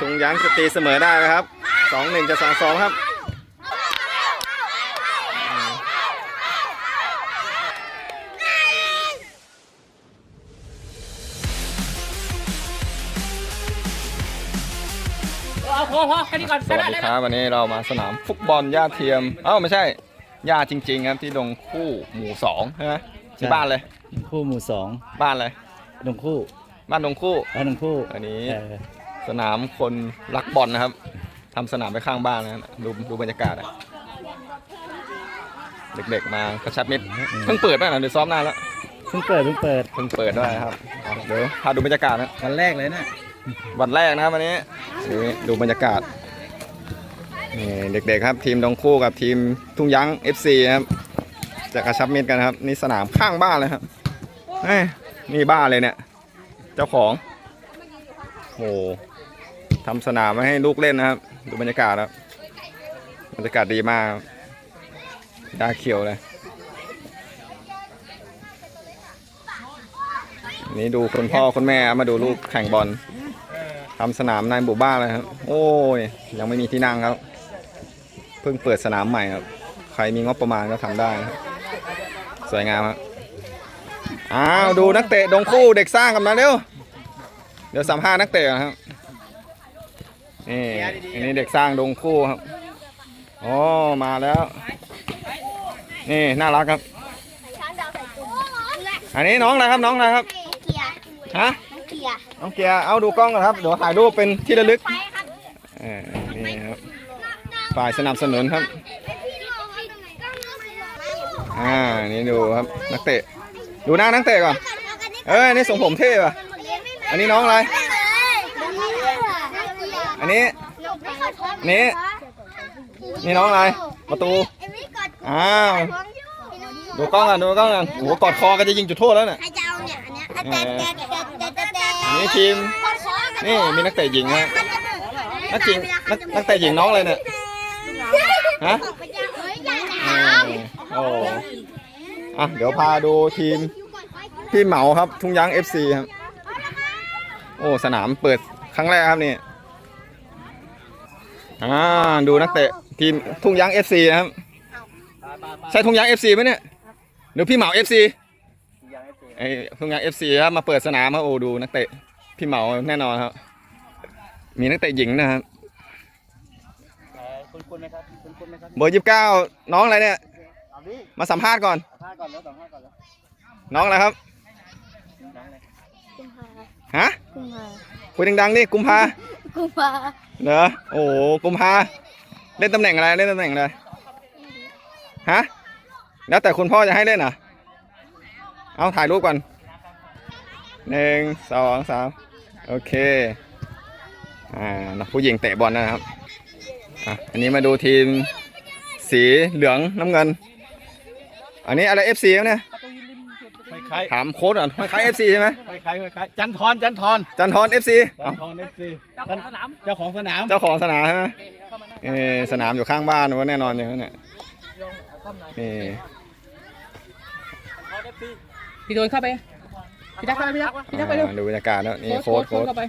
ทุงยั้งจะตีเสมอได้ไหมครับสองหนึ่งจะสองสองครับพอพอแค่นี้ก่อนสวัสดีครับวันนี้เรามาสนามฟุตบอลหญ้าเทียม เอ้าไม่ใช่หญ้าจริง ๆ ครับที่ดงคู่หมู่สองใช่ไหมที่บ้านเลยดงคู่หมู่สองบ้านเลยดงคู่ บ้านดงคู่บ้านดงคู่อันนี้ สนามคนรักบอลนะครับทำสนามไปข้างบ้านนะดูดูบรรยากาศอะเด็กๆมากระชับมิตรเพิ่งเปิดด้วยนะเดี๋ยวซ้อมนานแล้วเพิ่งเปิดเพิ่งเปิดเพิ่งเปิดด้วยครับอะเดี๋ยวพาดูบรรยากาศนะวันแรกเลยนะวันแรกนะครับวันนี้นี่ดูบรรยากาศนี่เด็กๆครับ ทีมดงคู่กับทีมทุ่งยั้ง FC นะครับจะกระชับมิตรกันครับนี่สนามข้างบ้านเลยครับเอ้ยนี่บ้านเลยเนี่ย เจ้าของ โอ้ทำสนามไว้ให้ลูกเล่นนะครับ ดูบรรยากาศครับบรรยากาศดีมากครับหญ้าเขียวเลย นี่ดูคุณพ่อคุณแม่มาดูลูกแข่งบอลทำสนามในหมู่บ้านเลยครับ โอ้ย ยังไม่มีที่นั่งครับ เพิ่งเปิดสนามใหม่ครับ ใครมีงบประมาณก็ทำได้นะสวยงามครับ อ้าว ดูนักเตะดงคู่เด็กสร้างกันมาเร็ว เดี๋ยวสัมภาษณ์นักเตะก่อนครับนี่อันนี้เด็กสร้างดงคู่ครับโอ้มาแล้ว นี่น่ารักครับ อันนี้น้องอะไรครับน้องอะไรครับเกียร์ฮะเกียร์น้องเกียร์เอาดูกล้องก่อนครับเดี๋ยวถ่ายรูปเป็นที่ระลึกไปครับเออนี่ครับฝ่ายสนับสนุนครับอ่านี่ดูครับนักเตะดูหน้านักเตะก่อนเอ้ยนี่ทรงผมเท่ป่ะ อันนี้น้องอะไร อันนี้ นี่ นี่น้องอะไร ประตู อ้าว ดูกล้องก่อนดูกล้องก่อนโอ้โหกอดคอกันจะยิงจุดโทษแล้วเนี่ย ใครจะเอาเนี่ยอันเนี้ยแต่แต่แต่แต่แต่อันนี้ทีม นี่มีนักเตะหญิงฮะ นักจริงนักนักเตะหญิงน้องเลยเนี่ย ฮะเฮ้ยอย่าหเอนาอโอ้อะเดี๋ยวพาดูทีมพี่เหมาครับทุ่งยั้ง FC ครับ โอ้สนามเปิดครั้งแรกครับนี่อ่าดูนักเตะทีมทุ่งยั้ง FC นะครับ ใช่ทุ่งยั้ง FC ไหมเนี่ยหรือพี่เหมา FC ไอ้ทุ่งยั้ง FC ครับมาเปิดสนามครับโอ้ดูนักเตะพี่เหมาแน่นอนครับ มีนักเตะหญิงนะครับคุณคุณไหมครับคุณคุณไหมครับเบอร์ยี่สิบเก้าน้องอะไรเนี่ยเอาดิมาสัมภาษณ์ก่อนสัมภาษณ์ก่อนแล้วสัมภาษณ์ก่อนแล้วน้องอะไรครับน้องเลย ฮะกุมภาคุยดังๆดิกุมภากุมภาเหรอโอ้โหกุมภาเล่นตำแหน่งอะไรเล่นตำแหน่งอะไรฮะแล้วแต่คุณพ่อจะให้เล่นเหรอเอาถ่ายรูปก่อนหนึ่งสองสามโอเคอ่านักผู้หญิงเตะบอลนะครับอะอันนี้มาดูทีมสีเหลืองน้ำเงิน อันนี้อะไร FC ครับเนี่ย คล้ายถามโค้ดก่อนคล้าย FC ใช่ไหมคล้ายคล้ายคล้ายจันทรจันทรจันทร FC จันทรเอฟซีเจ้าของสนามเจ้าของสนามใช่ไหมเออสนามอยู่ข้างบ้านว่าแน่นอนอย่างนั้นเนี่ยนี่พี่โดนเข้าไปพี่ทักเข้าไปพี่ทักพี่ทักไปเร็วอ่าดูบรรยากาศแล้วนี่โค้ดโค้ดเข้าไป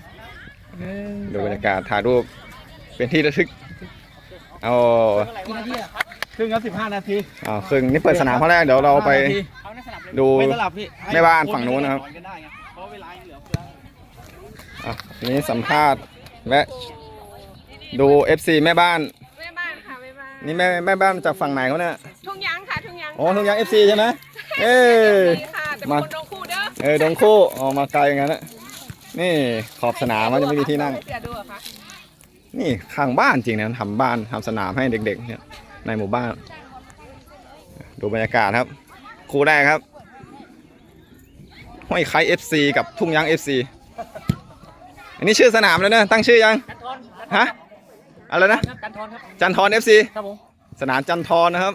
ดูบรรยากาศถ่ายรูปเป็นที่ระทึกเอากี่นาทีอะ ครึ่งครับสิบห้านาทีเอาครึ่งนี่เปิดสนามครั้งแรกเดี๋ยวเราไปเอาในสนับเลยดู ไม่สลับพี่แม่บ้านฝั่งนู้นนะครับก็ได้ไงเพราะเวลายังเหลือเฟือ อะอันนี้สัมภาษณ์และดู FC แม่บ้าน แม่บ้านค่ะแม่บ้านนี่แม่แม่บ้านจากฝั่งไหนเขาเนี่ยทุ่งยางค่ะทุ่งยางอ๋อทุกอย่าง FC ใช่ไหมเอ้ย ดีค่ะแต่มาเป็นคนโดนคู่เด้อเออดงคู่ออกมาไกลอย่างนั้นนะนี่ขอบสนามมันจะไม่มีที่นั่ง เสียดูเหรอคะนี่ข้างบ้านจริงนะทำบ้านทำสนามให้เด็กๆเนี่ย ในหมู่บ้าน ดูบรรยากาศครับ คู่แรกครับ ห้อยไคเอฟซีกับทุ่งยางเอฟซีอันนี้ชื่อสนามแล้วนะตั้งชื่อยังจันทรฮะ อะไรนะครับจันทรครับจันทรเอฟซีครับผมสนามจันทรนะครับ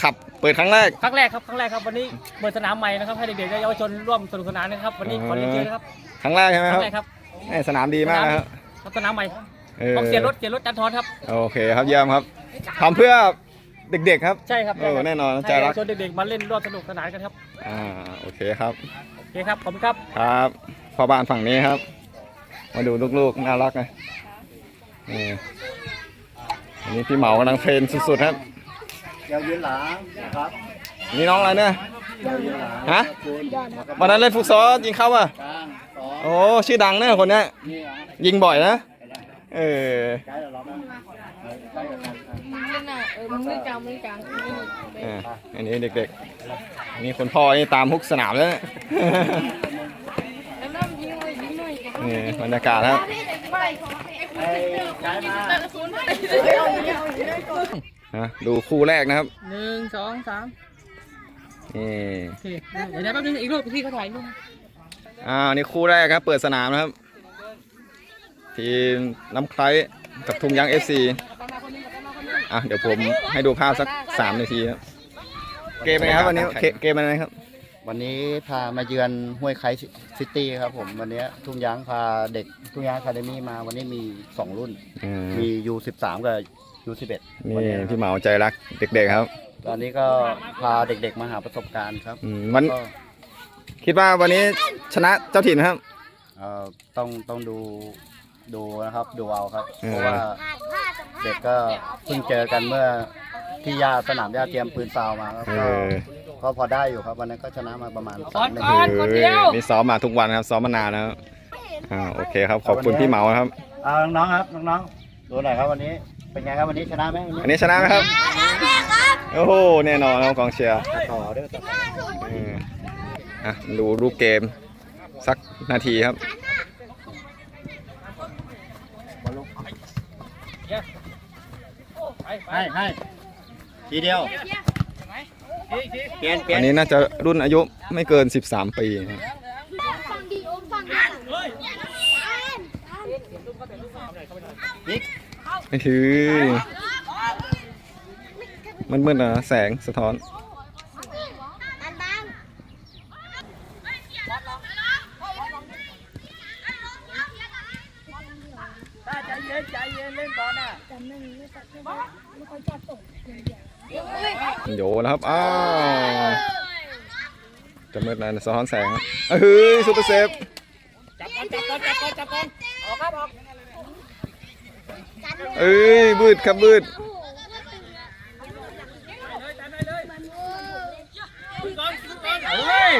ขับเปิดครั้งแรก ครั้งแรกครับ ครั้งแรกครับ วันนี้เปิดสนามใหม่นะครับ ให้เด็กๆและเยาวชนร่วมสนุกสนานนะครับ วันนี้ขอเรียนเชิญนะครับ ครั้งแรกใช่ไหมคครั้รับงแรกครับแหม่สนามดีมากนะครับครับ สนามใหม่ เออ ต้องเสียรถเสียรถจันทรครับ โอเคครับเยี่ยมครับทำเพื่อเด็กๆครับ ใช่ครับเออแน่นอนให้ใจรักเยาวชนเด็กๆมาเล่นร่วมสนุกสนานกันครับ อ่าโอเคครับ โอเคครับ ขอบคุณครับ ครับพ่อบ้านฝั่งนี้ครับ มาดูลูกๆน่ารักนะนี่อันนี้พี่เหมากำลังเทรนสุดๆครับเดี๋ยวยืนหลังนะครับนี่น้องอะไรเนี่ย เดี๋ยวยืนหลังฮะ คุณวันนั้นเล่นฟุตซอลยิงเข้าป่ะ กลางสองโอ้ชื่อดังเนี่ยคนเนี้ยนี่อะยิงบ่อยนะ เออใกล้แล้วเรานะเออใกล้กับกันครับมึงน่ะเออมึงไม่กลางมึงกลางเอออันนี้เด็กๆนี่คนพ่อนี่ตามทุกสนามแล้วเนี่ยแล้วน้ำยิงเลยยิงหน่อยนี่บรรยากาศครับไอ้ใกล้มานะดูคู่แรกนะครับหนึ่งสองสามนี่โอเคเดี๋ยวเดี๋ยวแป๊บนึงอีกรูปพี่เขาถ่ายรูปอ่านี่คู่แรกครับ เปิดสนามนะครับ ทีมน้ำไคร้กับทุ่งยั้งเอฟซีอะเดี๋ยวผมให้ดูภาพสักสามนาทีครับเกมเป็นไงครับวันนี้เกเกมเป็นไงครับ วันนี้พามาเยือนห้วยไคซิตี้ครับผม วันนี้ทุ่งยางพาเด็กทุ่งยางอะคาเดมี่มาวันนี้มี 2 รุ่น อืมมี U13 กับ U11 นี่วัะพี่เหมาใจรักเด็กๆครับตอนนี้ก็พาเด็กๆมาหาประสบการณ์ครับอืมมันก็คิดว่าวันนี้ชนะเจ้าถิ่นไหมครับ เอ่อต้องต้องดู ดูนะครับ ดูเอาครับ เออ เพราะว่าเด็กก็เพิ่งเจอกันเมื่อที่ยาสนามยาเตรียมปืนซาวมาครับเอก็อก็พอได้อยู่ครับวันนั้นก็ชนะมาประมาณสามหนึ่ง เออนี่ซ้อมมาทุกวันครับ ซ้อมมานานแล้วอ่าโอเคครับ ขอบคุณพี่เหมาครับ เอาน้องๆครับน้องๆดูหน่อยครับวันนี้เป็นไงครับวันนี้ชนะไหมวันนี้อันนี้ชนะไหมครับ โอ้โห แน่นอนครับกองเชียร์ ต่อด้วยต่อเอออะดูรูปเกม สักนาทีครับ ให้ให้ทีเดียวเปลี่ยนเปลี่ยอันนนี้น่าจะรุ่นอายุไม่เกิน 13 ปีนะครับฟังดีโอมฟังดีไม่ถือมันมืดๆนะแสงสะท้อนอันบ้าง โยแล้วครับ อ้าวจะมืดนะสะท้อนแสงครับเอ้ยซูเปอร์เซฟจับก่อนจับก่อนจับก่อนจับก่อนออกครับออกเอ้ยบืดครับบืดเฮ้ย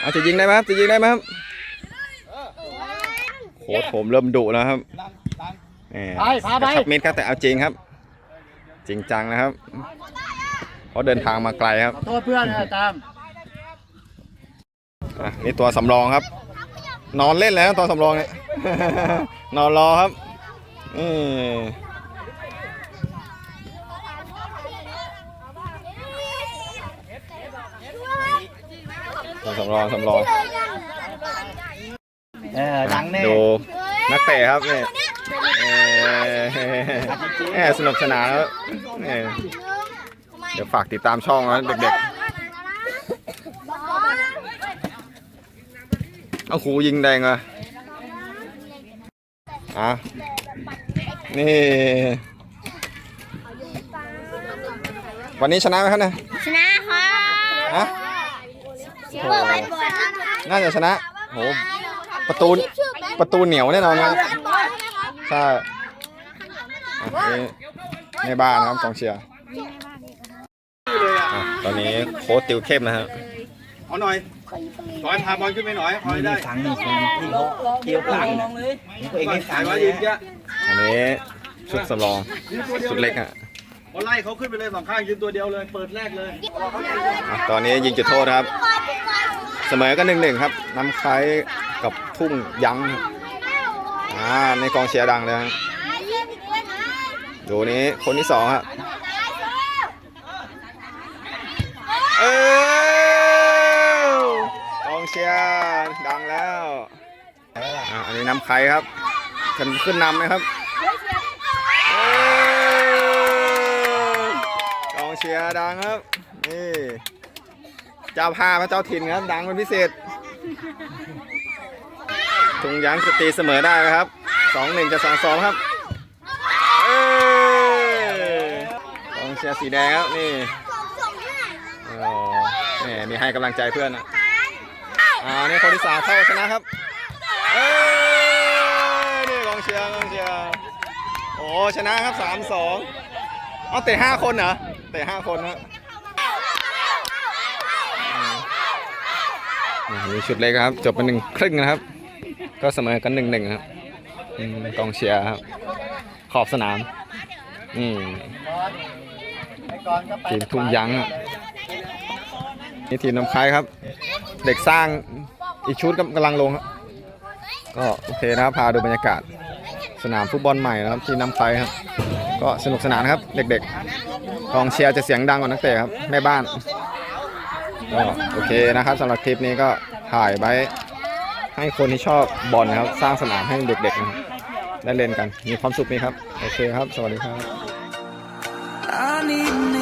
เอาจะยิงได้ไหมครับจะยิงได้ไหมครับโค้ชผมเริ่มดุแล้วครับแหมไปพาไปกระชับมิดครับแต่เอาจริงครับ จริงจังนะครับ เพราะเดินทางมาไกลครับขอโทษเพื่อนนะตามอะนี่ตัวสำรองครับ นอนเล่นแล้วตัวสำรองเนี่ย นอนรอครับนี่ตัวสำรองสำรองเออดังแน่ดูนักเตะครับนี่เอ่อแหม่สนุกสนานแล้วนี่ เดี๋ยวฝากติดตามช่องนะเด็กๆเอาครูยิงแดงเลยอะนี่ วันนี้ชนะไหมครับเนี่ยชนะครับฮะเปิดไปบอลน่าจะชนะโหประตูประตูเหนียวแน่นอนครับใช่อะนี่ในบ้านนะครับกองเชียร์อะ ตอนนี้โค้ชติวเข้มนะฮะเอาหน่อยขอให้พาบอลขึ้นไปหน่อยขอให้ได้ฝังนี่ที่เขาเกี่ยวหลังตัวเองไม่ฝังไว้ยืนเยอะอันนี้ชุดสำรองชุดเล็กฮะเขาไล่เขาขึ้นไปเลยสองข้างยืนตัวเดียวเลยเปิดแรกเลยอะตอนนี้ยิงจุดโทษครับ เสมอกันหนึ่งหนึ่งครับน้ำคล้ายกับทุ่งยั้งครับอ่าในกองเชียร์ดังเลยครับดูนี้คนที่สองครับ เอ้ากองเชียร์ดังแล้วอะอันนี้น้ำไข่ครับฉันขึ้นนำไหมครับเอ้ยกองเชียร์ดังครับ นี่ เจ้าภาพพระเจ้าถิ่นครับ ดังเป็นพิเศษทุงยั้งสตีเสมอได้ครับสองหนึ่งจะสองสองครับ เอ้ยกองเชียร์สีแดงครับนี่ มมีให้กำลังใจเพื่อนนะอ่านี่คนที่สามเข้าชนะครับเอ้ยเชียร์กองเชียร์โอ้ชนะครับสามสองเอาเตะห้าคนเหรอเตะห้าคนนะอืมนี่ชุดเล็กครับ จบเป็นหนึ่งครึ่งนะครับ ก็เสมอกันหนึ่งหนึ่งครับอืมกองเชียร์ครับ ขอบสนามนี่ไปก่อนก็ไปทีมทุ่งยั้งอะ นี่ทีมน้ำคายครับ เด็กสร้างอีกชุดกำลังลงครับก็โอเคนะครับพาดูบรรยากาศ สนามฟุตบอลใหม่นะครับที่น้ำคายครับ ก็สนุกสนานครับ เด็กๆกองเชียร์จะเสียงดังกว่านักเตะครับแม่บ้านก็โอเคนะครับสำหรับคลิปนี้ก็ถ่ายไว้ให้คนที่ชอบบอลนะครับ สร้างสนามให้เด็กๆนะครับได้เล่นกันมีความสุขไหมครับ โอเคครับ สวัสดีครับ I need